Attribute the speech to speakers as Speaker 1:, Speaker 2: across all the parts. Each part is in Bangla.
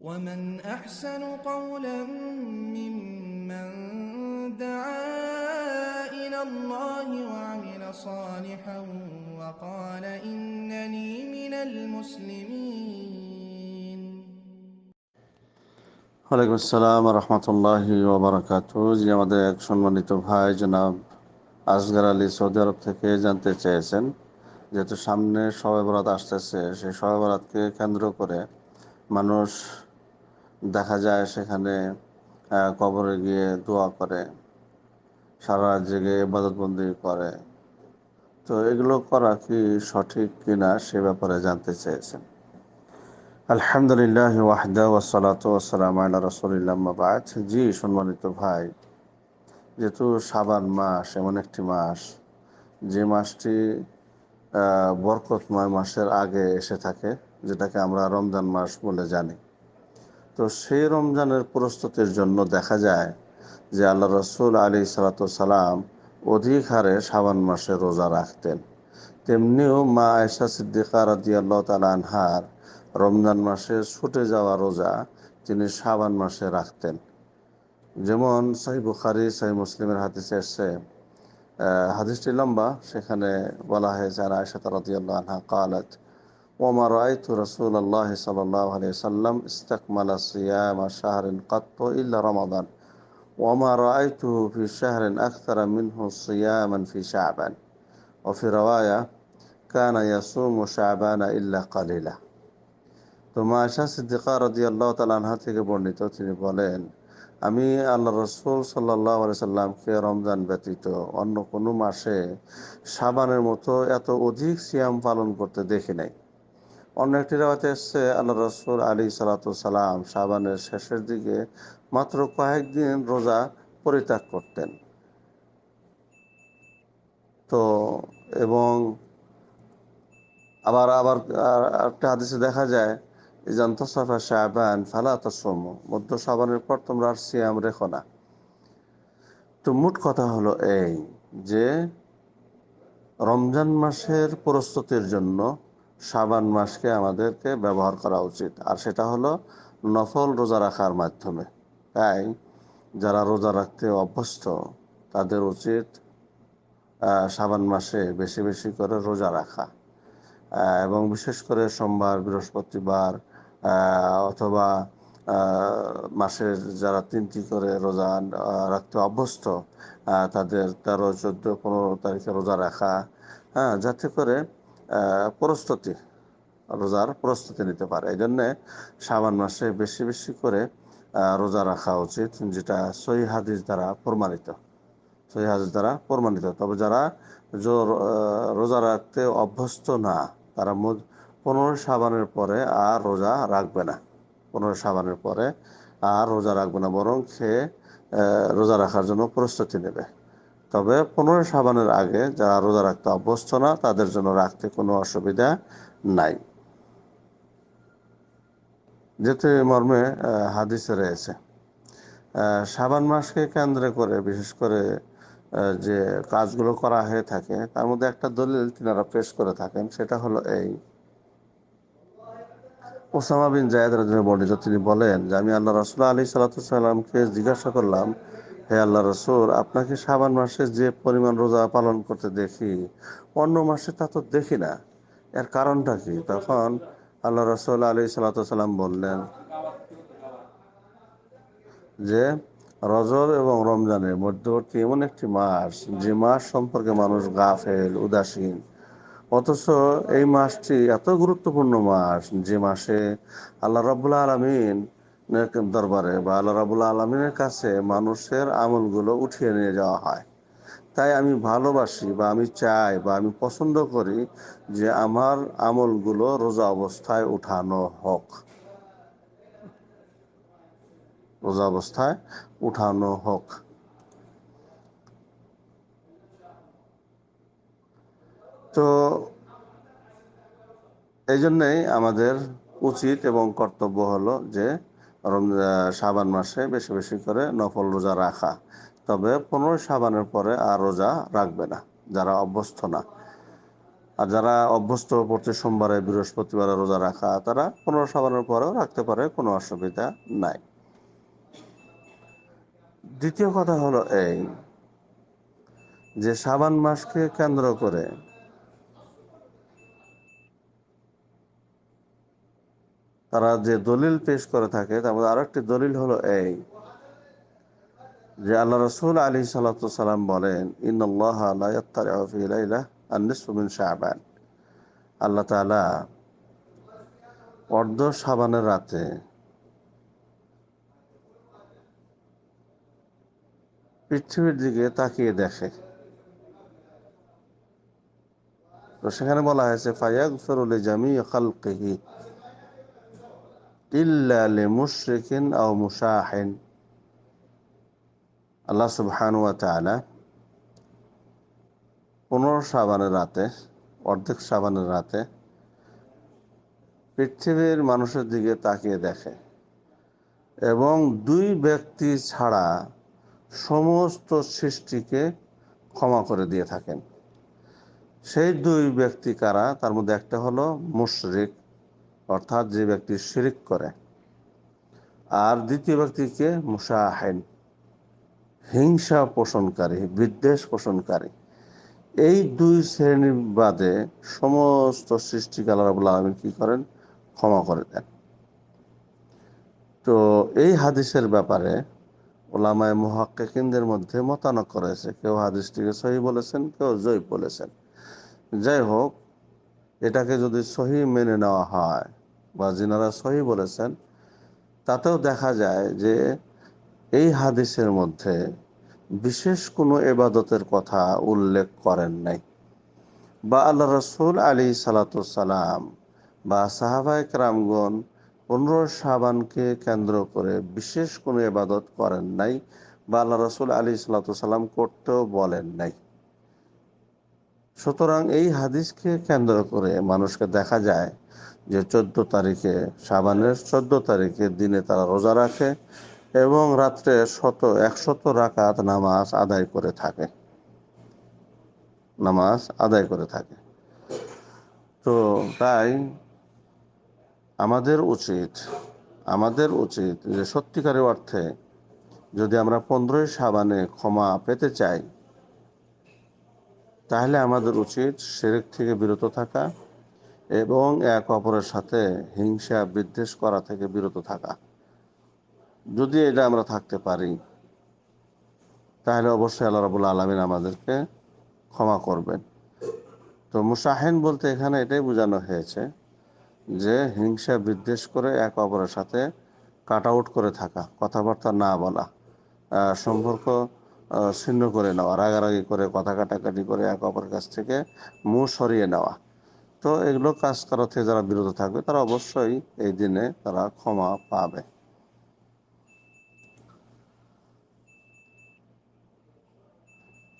Speaker 1: ومن أحسن قولا ممن دعا إلى الله وعمل صالحا وقال إنني من المسلمين
Speaker 2: ওয়ালাইকুম আসসালাম রহমতুল্লাহি ওবরাকাত জি আমাদের এক সম্মানিত ভাই জনাব আসগার আলী সৌদি আরব থেকে জানতে চেয়েছেন যেহেতু সামনে শবে বরাত আসতেছে সেই শবে বরাতকে কেন্দ্র করে মানুষ দেখা যায় সেখানে কবরে গিয়ে দোয়া করে, সারা রাত জেগে ইবাদতবন্দি করে। তো এগুলো করা কি সঠিক কিনা সে ব্যাপারে জানতে চেয়েছেন। আলহামদুলিল্লাহ ওয়াহদা ওয়াসালাত ওয়াসালাম আল্লাহ রসুলিল্লাহ বাদ। জি, সম্মানিত ভাই, যেহেতু সাবান মাস, এমন একটি মাস, যে মাসটি বরকতময় মাসের আগে এসে থাকে, যেটাকে আমরা রমজান মাস বলে জানি। তো সেই রমজানের প্রস্তুতির জন্য দেখা যায় যে আল্লাহ রসুল আলী সালাম অধিক হারে সাবান মাসে রোজা রাখতেন। তেমনিও মা আয়সা সিদ্দিকা রাদি আল্লাহ আনহার রমজান মাসে ছুটে যাওয়া রোজা তিনি সাবান মাসে রাখতেন। যেমন সাহি বুখারি, সাহি মুসলিমের হাদিসে এসছে হাদিসটি লম্বা, সেখানে বলা হয়েছে আর আয়সা রাদি আল্লাহ আনহা কালত ওমা রায়তু রসুল আল্লাহ সাল্লাহ আলিয়া সাল্লাম ইস্তাকমালা সিয়াম শাহরিন কাত্ত ইল্লা রমাদান ওমা রায়তু ফি শাহরিন আখতারা মিনহু সিয়ামান ফি শাহবান ওফি রওয়ায়া কানা ইয়াসুম শাহবানা ইল্লা কালিলা তো মাশা সিদ্দিকা রদি আল্লাহ থেকে বর্ণিত, তিনি বলেন, আমি আল্লাহ রসুল সাল্লাহ সাল্লামকে রমজান ব্যতীত অন্য কোনো মাসে সাবানের মতো এত অধিক সিয়াম পালন করতে দেখি নাই। অন্য একটি রাওয়াতে এসছে আল্লাহ রসুল আলী সালাতাম সাবানের শেষের দিকে মাত্র কয়েকদিন রোজা পরিত্যাগ করতেন। তো এবং আবার আবার একটা হাদিসে দেখা যায় জান্তসাফা শাহবান ফালা তসম। মধ্য সাবানের পর তোমরা আর সিয়াম রেখো না। তো মোট কথা হলো এই যে, রমজান মাসের প্রস্তুতির জন্য সাবান মাসকে আমাদেরকে ব্যবহার করা উচিত। আর সেটা হলো নফল রোজা রাখার মাধ্যমে। তাই যারা রোজা রাখতে অভ্যস্ত, তাদের উচিত সাবান মাসে বেশি বেশি করে রোজা রাখা। এবং বিশেষ করে সোমবার, বৃহস্পতিবার অথবা মাসের যারা তিনটি করে রোজা রাখতে অভ্যস্ত তাদের তেরো, চোদ্দ, পনেরো তারিখে রোজা রাখা। হ্যাঁ যাতে করে প্রস্তুতি রোজার প্রস্তুতি নিতে পারে। এই জন্যে সাবান মাসে বেশি বেশি করে রোজা রাখা উচিত যেটা সহি হাদিস দ্বারা প্রমাণিত। সহি হাদিস দ্বারা প্রমাণিত। তবে যারা রোজা রাখতে অভ্যস্ত না তারা পনেরো সাবানের পরে আর রোজা রাখবে না। পনেরো সাবানের পরে আর রোজা রাখবে না বরং আহ, রোজা রাখার জন্য প্রস্তুতি নেবে। তবে পনেরো সাবানের আগে যারা রোজা রাখতে অভ্যস্ত না, তাদের জন্য রাখতে কোনো অসুবিধা নাই। যেহেতু মর্মে হাদিসে রয়েছে। সাবান মাসকে কেন্দ্র করে, বিশেষ করে যে কাজগুলো করা হয়ে থাকে, তার মধ্যে একটা দলিল তিনারা পেশ করে থাকেন, সেটা হলো এই। ওসামা বিন জায়দ রাজনে বর্ণিত, তিনি বলেন যে, আমি আল্লাহ রসুল আলী সাল্লাতামকে জিজ্ঞাসা করলাম হে আল্লাহ রসুল, আপনাকে শাবান মাসে যে পরিমাণ রোজা পালন করতে দেখি, অন্য মাসে তা তো দেখি না। এর কারণটা কি? তখন আল্লাহ রসুল আলী সাল্লাতাম বললেন যে, রজব এবং রমজানের মধ্যবর্তী এমন একটি মাস, যে মাস সম্পর্কে মানুষ গাফেল, উদাসীন, অথচ এই মাসটি এত গুরুত্বপূর্ণ মাস, যে মাসে আল্লাহ রাবুল্লাহ আলমিন দরবারে বা আল্লাহ রাবুল্লাহ আলমিনের কাছে মানুষের আমলগুলো উঠিয়ে নিয়ে যাওয়া হয়। তাই আমি ভালোবাসি বা আমি চাই বা আমি পছন্দ করি যে আমার আমলগুলো রোজা অবস্থায় উঠানো হোক। রোজা অবস্থায় উঠানো হোক। তো এই জন্যেই আমাদের উচিত এবং কর্তব্য হলো যে শাবান মাসে বেশি বেশি করে নফল রোজা রাখা। তবে পনেরো সাবানের পরে আর রোজা রাখবে না, যারা অভ্যস্ত না। আর যারা অভ্যস্ত প্রতি সোমবারে, বৃহস্পতিবারে রোজা রাখা, তারা পনেরো সাবানের পরেও রাখতে পারে, কোনো অসুবিধা নাই। দ্বিতীয় কথা হলো এই যে সাবান মাসকে কেন্দ্র করে তারা যে দলিল পেশ করে থাকে, তার মধ্যে আরও একটি দলিল হলো এই, যে আল্লাহ রসুল আলী সাল্লাম বলেন ইন্নআল্লাহ শাহবান আল্লাহ তালা অর্ধ সাবানের রাতে পৃথিবীর দিকে তাকিয়ে দেখে। তো সেখানে বলা হয়েছে ফায়াক ফেরুল জামি খালকেহি। মুশরিকিন সাবানের রাতে, অর্ধেক সাবানের রাতে পৃথিবীর মানুষের দিকে তাকিয়ে দেখে এবং দুই ব্যক্তি ছাড়া সমস্ত সৃষ্টিকে ক্ষমা করে দিয়ে থাকেন। সেই দুই ব্যক্তি কারা? তার মধ্যে একটা হলো মুশরিক অর্থাৎ যে ব্যক্তি শিরিক করে। আর দ্বিতীয় ব্যক্তিকে মুসাহেন। হিংসা পোষণকারী, বিদ্বেষ পোষণকারী। এই দুই শ্রেণি বাদে সমস্ত সৃষ্টিকে আল্লাহ রাবুল আলমিন কি করেন? ক্ষমা করে দেন। তো এই হাদিসের ব্যাপারে ওলামায় মহাক্কিনদের মধ্যে মতানক করেছে কেউ হাদিসটিকে সহি বলেছেন, কেউ জয় বলেছেন। যাই হোক, এটাকে যদি সহি মেনে নেওয়া হয় বা যিনারা সহি বলেছেন, তাতেও দেখা যায় যে এই হাদিসের মধ্যে বিশেষ কোনো এবাদতের কথা উল্লেখ করেন নাই। বা আল্লাহ রসুল আলী সালাতাম বা সাহাবায়ক রামগণ পনেরো সাবানকে কেন্দ্র করে বিশেষ কোনো এবাদত করেন নাই বা আল্লাহ রসুল আলী সাল্লাম করতেও বলেন নাই। সুতরাং এই হাদিসকে কেন্দ্র করে মানুষকে দেখা যায় যে চোদ্দ তারিখে সাবানের চোদ্দ তারিখে দিনে তারা রোজা রাখে এবং রাত্রে শত, একশত রাকাত নামাজ আদায় করে থাকে। নামাজ আদায় করে থাকে। তো তাই আমাদের উচিত আমাদের উচিত যে সত্যিকারের অর্থে যদি আমরা পনেরোই সাবানে ক্ষমা পেতে চাই, তাহলে আমাদের উচিত সেরেক থেকে বিরত থাকা এবং এক অপরের সাথে হিংসা, বিদ্বেষ করা থেকে বিরত থাকা। যদি এটা আমরা থাকতে পারি, তাহলে অবশ্যই আল্লাহ রাবুল আলমিন আমাদেরকে ক্ষমা করবেন। তো মুসাহেন বলতে এখানে এটাই বোঝানো হয়েছে যে হিংসা, বিদ্বেষ করে এক অপরের সাথে কাট আউট করে থাকা, কথাবার্তা না বলা সম্পর্ক ছিন্ন করে নেওয়া, রাগারাগি করে, কথা কাটাকাটি করে এক অপরের কাছ থেকে মুখ সরিয়ে নেওয়া। তো এগুলো কাজ করা থেকে যারা বিরত থাকবে, তারা অবশ্যই এই দিনে তারা ক্ষমা পাবে।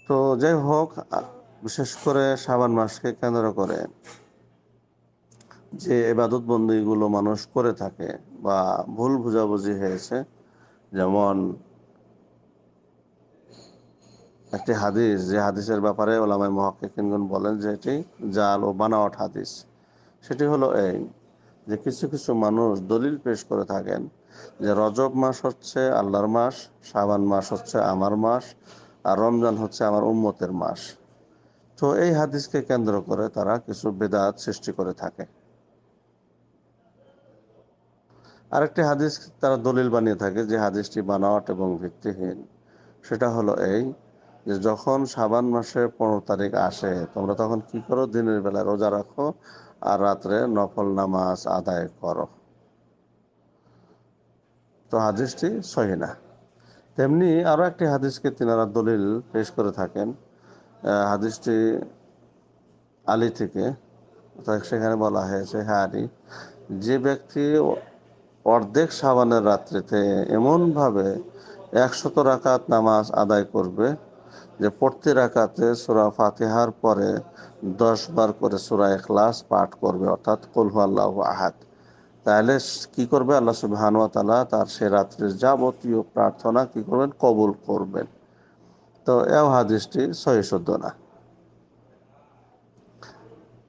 Speaker 2: তো যাই হোক বিশেষ করে শ্রাবণ মাসকে কেন্দ্র করে যে এবাদত বন্দীগুলো মানুষ করে থাকে বা ভুল বুঝাবুঝি হয়েছে, যেমন একটি হাদিস, যে হাদিসের ব্যাপারে ওলামাই মহাকিনগণ বলেন যে এটি জাল ও বানাওয়াট হাদিস। সেটি হলো এই যে কিছু কিছু মানুষ দলিল পেশ করে থাকেন যে রজব মাস হচ্ছে আল্লাহর মাস, শাবান মাস হচ্ছে আমার মাস, আর রমজান হচ্ছে আমার উম্মতের মাস। তো এই হাদিসকে কেন্দ্র করে তারা কিছু বেদাত সৃষ্টি করে থাকে। আরেকটি হাদিস তারা দলিল বানিয়ে থাকে যে হাদিসটি বানাওয়াট এবং ভিত্তিহীন। সেটা হলো এই যে যখন সাবান মাসের পনেরো তারিখ আসে, তোমরা তখন কি করো? দিনের বেলা রোজা রাখো আর রাত্রে নফল নামাজ আদায় করো। তো হাদিসটি সহি না। তেমনি আরও একটি হাদিসকে তিনারা দলিল পেশ করে থাকেন। হাদিসটি আলী থেকে সেখানে বলা হয়েছে হ্যাঁ আলী, যে ব্যক্তি অর্ধেক সাবানের রাত্রিতে এমনভাবে একশত রাকাত নামাজ আদায় করবে যে প্রতি রাকাতে সুরা ফাতিহার পরে দশ বার করে সুরা এখলাস পাঠ করবে, অর্থাৎ কলহু আল্লাহ আহাদ। তাহলে কি করবে? আল্লাহ সুবাহানুয়া তালা তার সে রাত্রির যাবতীয় প্রার্থনা কি করবেন? কবুল করবেন। তো এও হাদিসটি সহিশুদ্ধ না।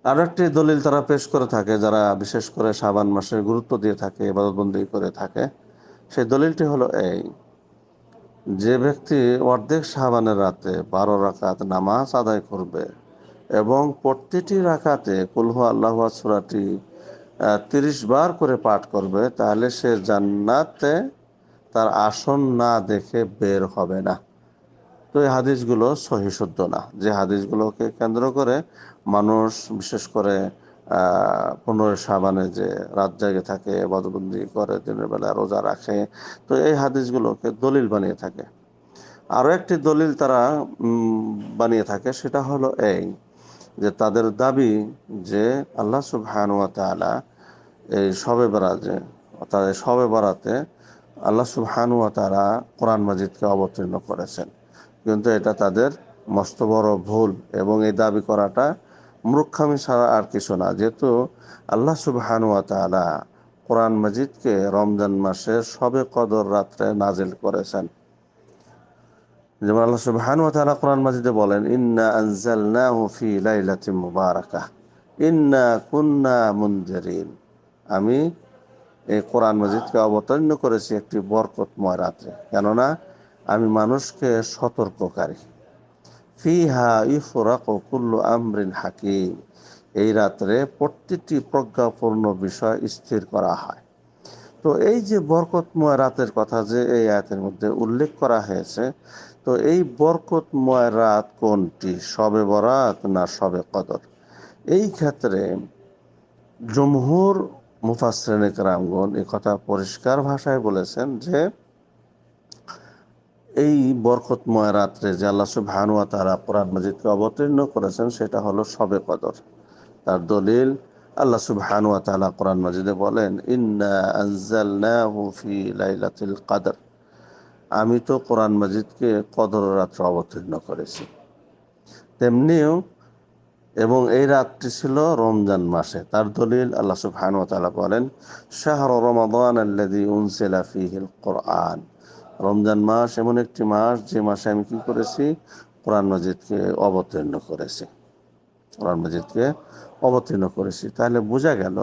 Speaker 2: আর একটি দলিল তারা পেশ করে থাকে, যারা বিশেষ করে সাবান মাসে গুরুত্ব দিয়ে থাকে এবাদতবন্দি করে থাকে। সেই দলিলটি হলো এই যে ব্যক্তি অর্ধেক সাবানের রাতে বারো রাকাত নামাজ আদায় করবে এবং প্রতিটি রাকাতে কুলহু আল্লাহ সুরাটি তিরিশ বার করে পাঠ করবে, তাহলে সে জান্নাতে তার আসন না দেখে বের হবে না। তো এই হাদিসগুলো সহিশুদ্ধ না। যে হাদিসগুলোকে কেন্দ্র করে মানুষ, বিশেষ করে পনেরো সাবানে যে রাত জাগে থাকে, বদবন্দি করে, দিনের বেলা রোজা রাখে। তো এই হাদিসগুলোকে দলিল বানিয়ে থাকে। আরও একটি দলিল তারা বানিয়ে থাকে, সেটা হলো এই যে তাদের দাবি যে আল্লাহ সুবহানুয়া এই সবে বেড়াতে তাদের সবে বেড়াতে আল্লাহ সুবহানুয়া তালা কোরআন মাজিদকে অবতীর্ণ করেছেন। কিন্তু এটা তাদের মস্ত বড় ভুল এবং এই দাবি করাটা মূর্খামি ছাড়া আর কিছু না। যেহেতু আল্লাহ সুবহানুয়া তালা কোরআন মজিদকে রমজান মাসের সবে কদর রাত্রে নাজিল করেছেন। যেমন আল্লাহ সুবহান ওয়া তাআলা কোরআন মাজিদে বলেন, ইন্না আনজালনাহু ফি লাইলাতিন মুবারাকাহ, ইন্না কুন্না মুনজিরিন। আমি এই কোরআন মাজিদকে অবতীর্ণ করেছি একটি বরকতময় রাত্রে। কেননা আমি মানুষকে সতর্ককারী। ফিহা ইফরাক কুল্লু আমরিন হাকিম। এই রাত্রে প্রতিটি প্রজ্ঞাপূর্ণ বিষয় স্থির করা হয়। তো এই যে বরকতময় রাতের কথা যে এই আয়াতের মধ্যে উল্লেখ করা হয়েছে, তো এই বরকতময় রাত কোনটি? সবে বরাত না সবে কদর? এই ক্ষেত্রে জমহুর মুফাসরেনিক রামগণ কথা পরিষ্কার ভাষায় বলেছেন যে এই বরকতময় রাত্রে যে আল্লাহ সুবহানুয়া তারা কোরআন মজিদকে অবতীর্ণ করেছেন, সেটা হলো সবে কদর। তার দলিল, আল্লাহ সুবহানুয়া তাআলা কোরআন মাজিদে বলেন ফি কদর। আমি তো কোরআন মাজিদকে কদর রাত্রে অবতীর্ণ করেছি। তেমনিও, এবং এই রাতটি ছিল রমজান মাসে। তার দলিল, আল্লাহ সুবহানুয়া তাআলা বলেন, শাহর রমাদান আল্লাযী উনজিলা ফীহিল কোরআন। রমজান মাস এমন একটি মাস যে মাসে আমি কি করেছি? কোরআন মাজিদকে অবতীর্ণ করেছি। কোরআন মাজিদকে অবতীর্ণ করেছি। তাহলে বোঝা গেল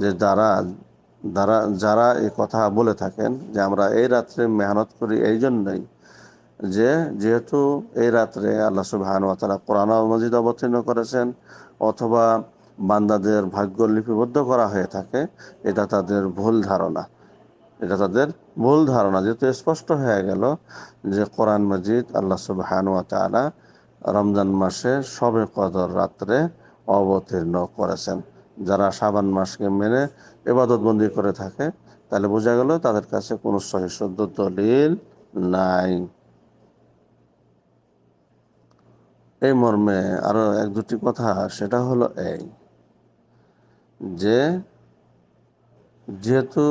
Speaker 2: যে যারা যারা যারা এই কথা বলে থাকেন যে আমরা এই রাত্রে মেহনত করি এই জন্যই যে যেহেতু এই রাত্রে আল্লাহ সুবাহান তারা কোরআন মজিদ অবতীর্ণ করেছেন অথবা বান্দাদের ভাগ্য লিপিবদ্ধ করা হয়ে থাকে, এটা তাদের ভুল ধারণা। এটা তাদের ভুল ধারণা। যেহেতু স্পষ্ট হয়ে গেল যে কোরআন মজিদ আল্লাহ সুবাহান তালা রমজান মাসে সবে কদর রাত্রে অবতীর্ণ করেছেন। যারা সাবান মাসকে মেনে এবাদতবন্দি করে থাকে, তাহলে বোঝা গেল তাদের কাছে কোনো সহিশুদ্ধ দলিল নাই। এই মর্মে আরও এক দুটি কথা, সেটা হলো এই যে যেহেতু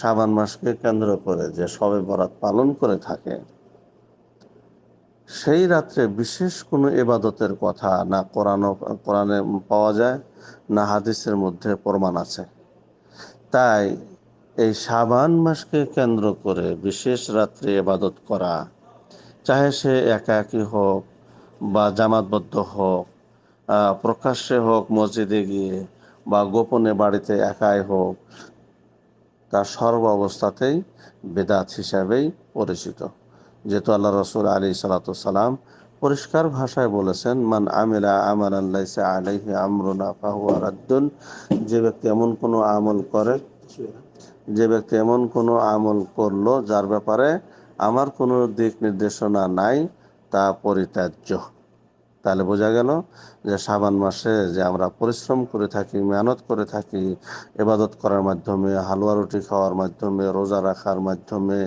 Speaker 2: সাবান মাসকে কেন্দ্র করে যে সবে বরাত পালন করে থাকে, সেই রাত্রে বিশেষ কোনো এবাদতের কথা না কোরআন, কোরআনে পাওয়া যায়, না হাদিসের মধ্যে প্রমাণ আছে। তাই এই সাবান মাসকে কেন্দ্র করে বিশেষ রাত্রে এবাদত করা, চাহে সে একা একই হোক বা জামাতবদ্ধ হোক প্রকাশ্যে হোক মসজিদে গিয়ে বা গোপনে বাড়িতে একাই হোক তার সর্ব অবস্থাতেই বেদাত হিসাবেই পরিচিত। যেহেতু আল্লাহ রসুল আলী সালাতাম পরিষ্কার ভাষায় বলেছেন, মান আমিলা আমার আল্লাহ আলাইহি আমরুনা ফাহুয়া যে ব্যক্তি এমন কোনো আমল করে, যে ব্যক্তি এমন কোনো আমল করল যার ব্যাপারে আমার কোনো দিক নির্দেশনা নাই, তা পরিত্যাজ্য। তাহলে বোঝা গেল যে সাবান মাসে যে আমরা পরিশ্রম করে থাকি, মেহনত করে থাকি এবাদত করার মাধ্যমে, হালুয়া রুটি খাওয়ার মাধ্যমে, রোজা রাখার মাধ্যমে,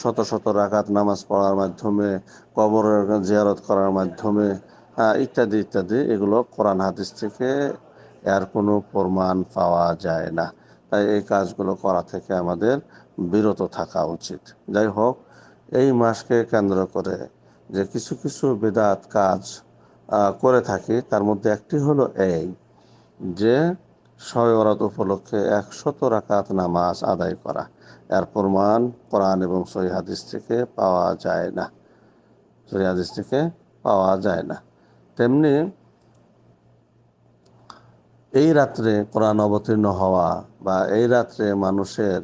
Speaker 2: শত শত রাখাত নামাজ পড়ার মাধ্যমে, কবরের জিয়ারত করার মাধ্যমে ইত্যাদি ইত্যাদি, এগুলো কোরআন হাদিস থেকে এর কোনো প্রমাণ পাওয়া যায় না। তাই এই কাজগুলো করা থেকে আমাদের বিরত থাকা উচিত। যাই হোক, এই মাসকে কেন্দ্র করে যে কিছু কিছু বেদাত কাজ করে থাকি, তার মধ্যে একটি হলো এই যে শয়রাত উপলক্ষে একশত রাকাত নামাজ আদায় করা। এর প্রমাণ কোরআন এবং সহি হাদিস থেকে পাওয়া যায় না। সহি হাদিস থেকে পাওয়া যায় না। তেমনি এই রাত্রে কোরআন অবতীর্ণ হওয়া বা এই রাত্রে মানুষের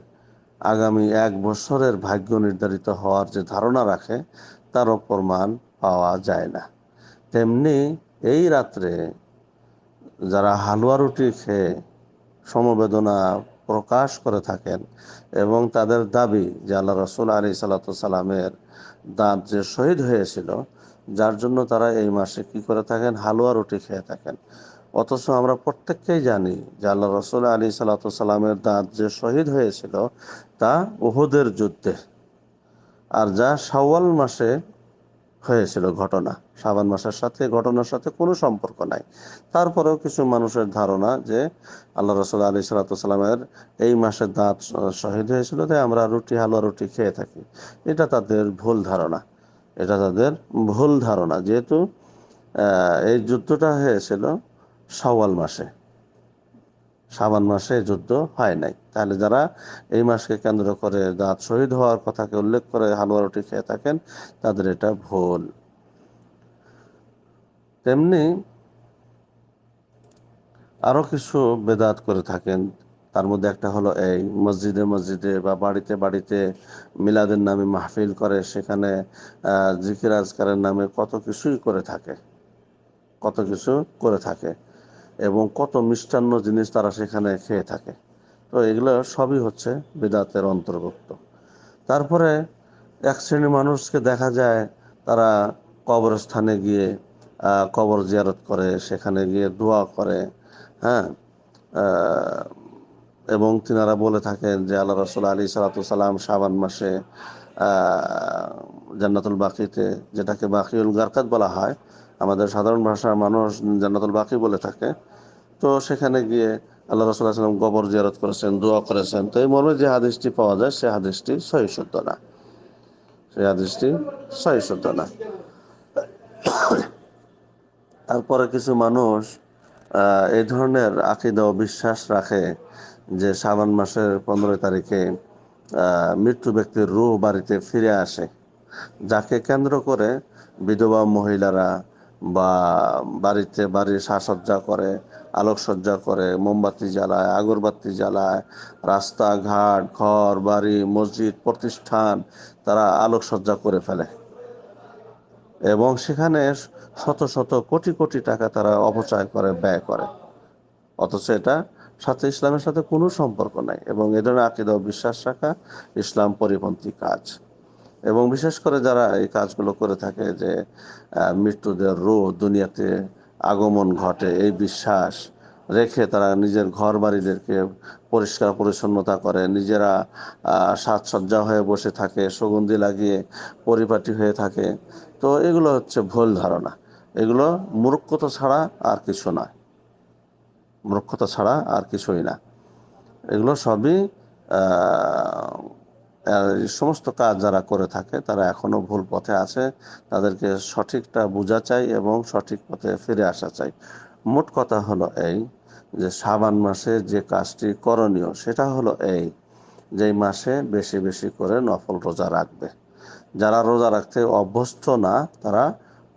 Speaker 2: আগামী এক বছরের ভাগ্য নির্ধারিত হওয়ার যে ধারণা রাখে, তারও প্রমাণ পাওয়া যায় না। তেমনি এই রাত্রে যারা হালুয়া রুটি খেয়ে সমবেদনা প্রকাশ করে থাকেন এবং তাদের দাবি যে আল্লাহ রসুল আলী সাল্লামের দাঁত যে শহীদ হয়েছিল, যার জন্য তারা এই মাসে কি করে থাকেন? হালুয়া রুটি খেয়ে থাকেন। অথচ আমরা প্রত্যেককেই জানি যে আল্লাহ রসুল আলী সাল্লামের দাঁত যে শহীদ হয়েছিল তা উহুদের যুদ্ধে। আর যা সাওয়াল মাসে হয়েছিল ঘটনা। সাবান মাসের সাথে, ঘটনার সাথে কোনো সম্পর্ক নাই। তারপরেও কিছু মানুষের ধারণা যে আল্লাহ রসুল আলী সালাতামের এই মাসে দাঁত শহীদ হয়েছিল তাই আমরা রুটি, হালুয়া, রুটি খেয়ে থাকি। এটা তাদের ভুল ধারণা। এটা তাদের ভুল ধারণা। যেহেতু এই যুদ্ধটা হয়েছিল সওয়াল মাসে। সাবান মাসে যুদ্ধ হয় নাই। তাহলে যারা এই মাসকে কেন্দ্র করে দাঁত শহীদ হওয়ার কথাকে উল্লেখ করে হালুয়া রুটি খেয়ে থাকেন, তাদের এটা ভুল। তেমনি আরও কিছু বেদাত করে থাকেন। তার মধ্যে একটা হলো এই মসজিদে মসজিদে বা বাড়িতে বাড়িতে মিলাদের নামে মাহফিল করে, সেখানে জিকির আজকারের নামে কত কিছুই করে থাকে। কত কিছু করে থাকে এবং কত মিষ্টান্ন জিনিস তারা সেখানে খেয়ে থাকে। তো এগুলো সবই হচ্ছে বেদাতের অন্তর্ভুক্ত। তারপরে এক শ্রেণির মানুষকে দেখা যায় তারা কবরস্থানে গিয়ে কবর জিয়ারত করে, সেখানে গিয়ে দোয়া করে হ্যাঁ? এবং তিনারা বলে থাকেন যে আল্লাহ রসুল আলী সালাতাম সাবান মাসে জান্নাতুল বাকিতে, যেটাকে বাকিউল গারকাত বলা হয়, আমাদের সাধারণ ভাষার মানুষ জান্নাতুল বাকি বলে থাকে। তো সেখানে গিয়ে আল্লাহ রসুল্লাহ সাল্লাম গোবর জিয়ারত করেছেন, দোয়া করেছেন। তো এই মর্মে যে হাদিসটি পাওয়া যায়, সে হাদিসটি সহি না। সেই হাদিসটি সহি না। তারপরে কিছু মানুষ এই ধরনের আকিদা ও বিশ্বাস রাখে যে শ্রাবণ মাসের পনেরো তারিখে মৃত্যু ব্যক্তির রুহ বাড়িতে ফিরে আসে, যাকে কেন্দ্র করে বিধবা মহিলারা বা বাড়িতে বাড়ির সাজসজ্জা করে, আলোকসজ্জা করে, মোমবাতি জ্বালায়, আগরবাতি জ্বালায়, রাস্তাঘাট, ঘর, বাড়ি, মসজিদ, প্রতিষ্ঠান, তারা আলোকসজ্জা করে ফেলে। এবং সেখানে শত শত কোটি কোটি টাকা তারা অপচয় করে, ব্যয় করে। অথচ এটা সাথে ইসলামের সাথে কোনো সম্পর্ক নাই এবং এ ধরনের আকিদা বিশ্বাস রাখা ইসলাম পরিপন্থী কাজ। এবং বিশেষ করে যারা এই কাজগুলো করে থাকে যে মৃত্যুদের রো দুনিয়াতে আগমন ঘটে, এই বিশ্বাস রেখে তারা নিজের ঘর বাড়িদেরকে পরিষ্কার পরিচ্ছন্নতা করে, নিজেরা সাজসজ্জা হয়ে বসে থাকে, সুগন্ধি লাগিয়ে পরিপাটি হয়ে থাকে, তো এগুলো হচ্ছে ভুল ধারণা। এগুলো মূর্খতা ছাড়া আর কিছু নয়। মূর্খতা ছাড়া আর কিছুই না। এগুলো সবই সমস্ত কাজ যারা করে থাকে, তারা এখনও ভুল পথে আছে। তাদেরকে সঠিকটা বোঝা চাই এবং সঠিক পথে ফিরে আসা চাই। মোট কথা হলো এই যে সাবান মাসে যে কাজটি করণীয়, সেটা হলো এই যে মাসে বেশি বেশি করে নফল রোজা রাখবে। যারা রোজা রাখতে অভ্যস্ত না, তারা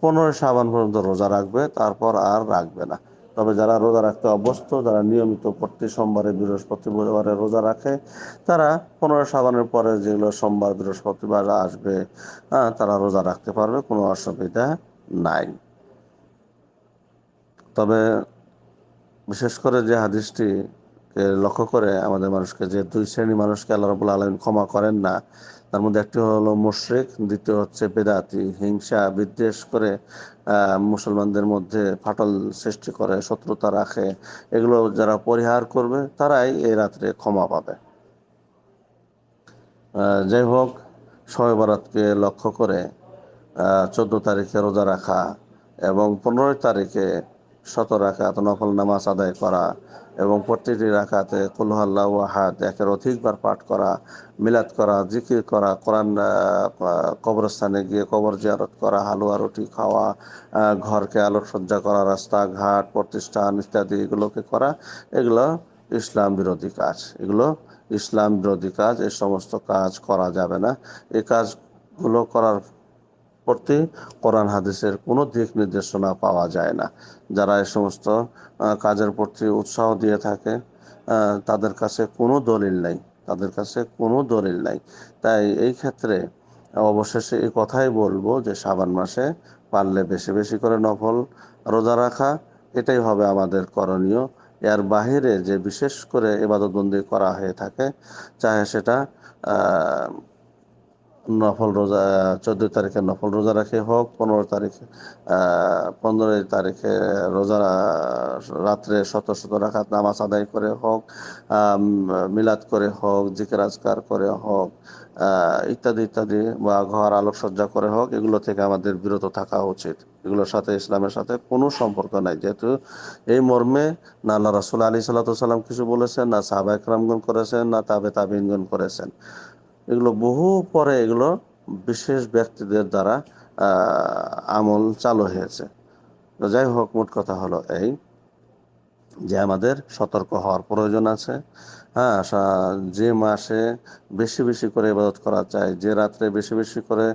Speaker 2: পনেরোই সাবান পর্যন্ত রোজা রাখবে, তারপর আর রাখবে না। তবে যারা রোজা রাখতে অভ্যস্ত, যারা নিয়মিত প্রতি সোমবারে বৃহস্পতিবারে রোজা রাখে, তারা পনেরো সাবানের পরে যেগুলো সোমবার বৃহস্পতিবার আসবে তারা রোজা রাখতে পারবে, কোনো অসুবিধা নাই। তবে বিশেষ করে যে হাদিসটি লক্ষ্য করে আমাদের মানুষকে, যে দুই শ্রেণি মানুষকে আল্লাহ রবুল্লা আলম ক্ষমা করেন না তার মধ্যে একটি হলো মুশ্রিক, দ্বিতীয় হচ্ছে বেদাতি, হিংসা, বিদ্বেষ করে মুসলমানদের মধ্যে ফাটল সৃষ্টি করে, শত্রুতা রাখে। এগুলো যারা পরিহার করবে, তারাই এই রাত্রে ক্ষমা পাবে। যাই হোক শবে বরাতকে লক্ষ্য করে চোদ্দ তারিখে রোজা রাখা এবং পনেরোই তারিখে শত রাখাত নফল নামাজ আদায় করা এবং প্রতিটি রাখাতে কুলহাল্লা ওয়াহাদ একের অধিকবার পাঠ করা, মিলাদ করা, জিকির করা, কোরআন কবরস্থানে গিয়ে কবর জিয়ারত করা, হালুয়া, রুটি খাওয়া ঘরকে আলোকসজ্জা করা, রাস্তাঘাট, প্রতিষ্ঠান ইত্যাদি এগুলোকে করা, এগুলো ইসলাম বিরোধী কাজ। এগুলো ইসলাম বিরোধী কাজ এই সমস্ত কাজ করা যাবে না। এ কাজগুলো করার প্রতি কোরআন হাদিসের কোনো দিক নির্দেশনা পাওয়া যায় না। যারা এই সমস্ত কাজের প্রতি উৎসাহ দিয়ে থাকে তাদের কাছে কোনো দলিল নাই। তাদের কাছে কোনো দলিল নাই। তাই এই ক্ষেত্রে অবশেষে এই কথাই বলব যে শ্রাবণ মাসে পারলে বেশি বেশি করে নফল রোজা রাখা, এটাই হবে আমাদের করণীয়। এর বাহিরে যে বিশেষ করে ইবাদতবন্দি করা হয়ে থাকে, চাহে সেটা নফল রোজা চোদ্দ তারিখে নফল রোজা রাখে হোক, পনেরো তারিখে পনেরোই তারিখে রোজা রাত্রে শত শত রাখাত নামাজ আদায় করে হোক মিলাদ করে হোক, জিকের আজকার করে হোক ইত্যাদি ইত্যাদি, বা ঘর আলোকসজ্জা করে হোক, এগুলো থেকে আমাদের বিরত থাকা উচিত। এগুলোর সাথে, ইসলামের সাথে কোনো সম্পর্ক নাই। যেহেতু এই মর্মে না আল্লাহ রাসুল আলী সাল্লাম কিছু বলেছেন, না সাহাবা একরামগণ করেছেন, না তাবে তাবিনগণ করেছেন। এগুলো বহু পরে এগুলো বিশেষ ব্যক্তিদের দ্বারা আমল চালু হয়েছে। যাই হোক, মোট কথা হলো এই যে আমাদের সতর্ক হওয়ার প্রয়োজন আছে। হ্যাঁ যে মাসে বেশি বেশি করে ইবাদত করা চাই, যে রাত্রে বেশি বেশি করে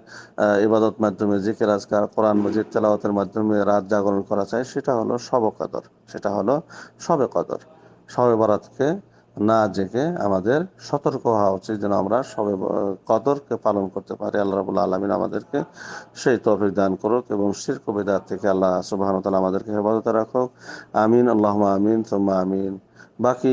Speaker 2: ইবাদত মাধ্যমে জিকের, আজকার, কোরআন, মজিদ, তেলাওয়াতের মাধ্যমে রাত জাগরণ করা চাই, সেটা হলো শবে কদর, সেটা হলো সবে কদর। সবে বরাতকে না জেগে আমাদের সতর্ক হওয়া উচিত যেন আমরা সবে কদরকে পালন করতে পারি। আল্লাহ রাবুল আলমিন আমাদেরকে সেই তফিক দান করুক এবং শির কবিদার থেকে আল্লাহ সুবাহ আমাদেরকে হেফাজতে রাখুক। আমিন আল্লাহ আমিন তোমা আমিন। বাকি